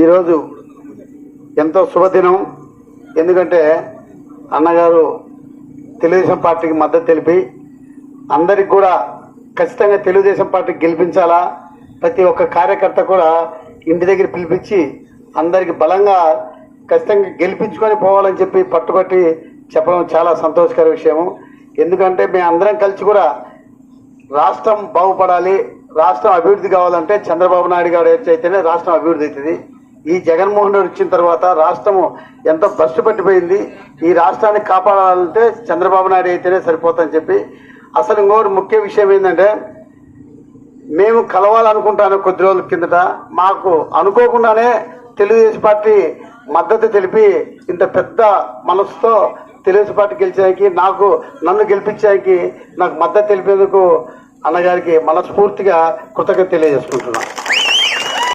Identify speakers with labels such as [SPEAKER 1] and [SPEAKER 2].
[SPEAKER 1] ఈరోజు ఎంతో శుభదినం. ఎందుకంటే అన్నగారు తెలుగుదేశం పార్టీకి మద్దతు తెలిపి అందరికి కూడా ఖచ్చితంగా తెలుగుదేశం పార్టీకి గెలిపించాలా. ప్రతి ఒక్క కార్యకర్త కూడా ఇంటి దగ్గర పిలిపించి అందరికి బలంగా ఖచ్చితంగా గెలిపించుకొని పోవాలని చెప్పి పట్టుబట్టి చెప్పడం చాలా సంతోషకర విషయము. ఎందుకంటే మేము అందరం కలిసి కూడా రాష్ట్రం బాగుపడాలి రాష్ట్రం అభివృద్ధి కావాలంటే చంద్రబాబు నాయుడు గారు అయితేనే రాష్ట్రం అభివృద్ధి అవుతుంది. ఈ జగన్మోహన్ రెడ్డి వచ్చిన తర్వాత రాష్ట్రము ఎంతో భ్రష్టు పట్టిపోయింది ఈ రాష్ట్రాన్ని కాపాడాలంటే చంద్రబాబు నాయుడు అయితేనే సరిపోతుందని చెప్పి అసలు ఇంకోటి ముఖ్య విషయం ఏంటంటే మేము కలవాలనుకుంటాను కొద్ది రోజుల కిందట. మాకు అనుకోకుండానే తెలుగుదేశం పార్టీ మద్దతు తెలిపి ఇంత పెద్ద మనసుతో తెలుగుదేశం పార్టీ గెలిచడానికి నాకు నన్ను గెలిపించడానికి నాకు మద్దతు తెలిపేందుకు అన్నగారికి మనస్ఫూర్తిగా కృతజ్ఞత తెలియజేసుకుంటున్నాను